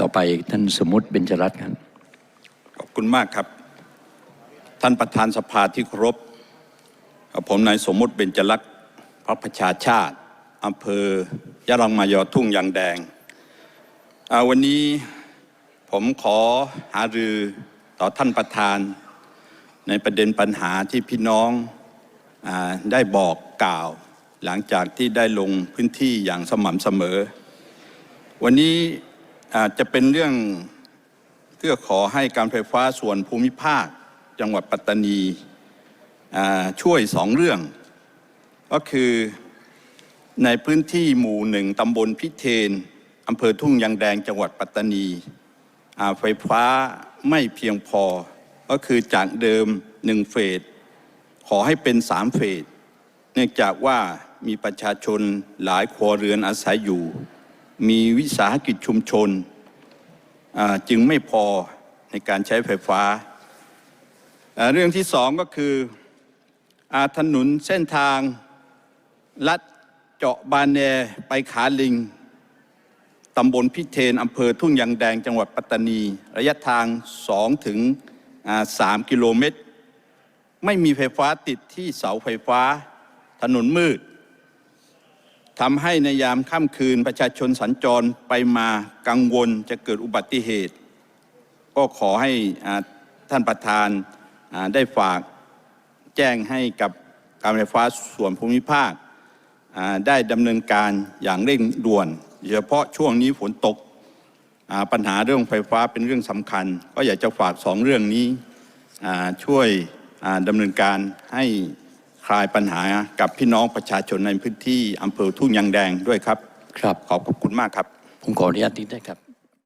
ต่อไปท่านสมมติเบญจรัตน์ครับขอบคุณมากครับ ท่านประธานสภาที่เคารพกับผมนายสมมติเบญจลักษณ์พระประชาชาติอำเภอยะรังมายอทุ่งยางแดง วันนี้ผมขอหารือต่อท่านประธาน ในประเด็นปัญหาที่พี่น้องอได้บอกกล่าว หลังจากที่ได้ลงพื้นที่อย่างสม่ำเสมอ วันนี้ อาจจะเป็นเรื่องเพื่อขอให้การไฟฟ้าส่วนภูมิภาค จังหวัดปัตตานีช่วยสองเรื่อง ก็คือในพื้นที่หมู่หนึ่งตำบลพิเทนอำเภอทุ่งยางแดงจังหวัดปัตตานีไฟฟ้าไม่เพียงพอ ก็คือจากเดิมหนึ่งเฟส ขอให้เป็นสามเฟส เนื่องจากว่ามีประชาชนหลายครัวเรือนอาศัยอยู่ มีวิสาหกิจชุมชน จึงไม่พอในการใช้ไฟฟ้า เรื่องที่สองก็คืออาถนนเส้นทาง ลัดเจาะบานแนไปขาลิงตำบลพิเทนอำเภอทุ่งยางแดงจังหวัดปัตตานี ระยะทาง 2 ถึงอ่า3กิโลเมตร ไม่มีไฟฟ้าติดที่เสาไฟฟ้า ถนนมืด ทำให้ในยามค่ำคืนประชาชนสัญจรไปมากังวลจะเกิดอุบัติเหตุ ก็ขอให้ท่านประธานได้ฝากแจ้งให้กับการไฟฟ้าส่วนภูมิภาค ได้ดำเนินการอย่างเร่งด่วน เฉพาะช่วงนี้ฝนตกปัญหาเรื่องไฟฟ้าเป็นเรื่องสำคัญ ก็อยากจะฝากสองเรื่องนี้ช่วยดำเนินการให้ คลายปัญหากับพี่น้องประชาชนในพื้นที่อำเภอทุ่งยางแดงด้วยครับ ครับ ขอบพระคุณมากครับ ผมขออนุญาตนิดนะครับ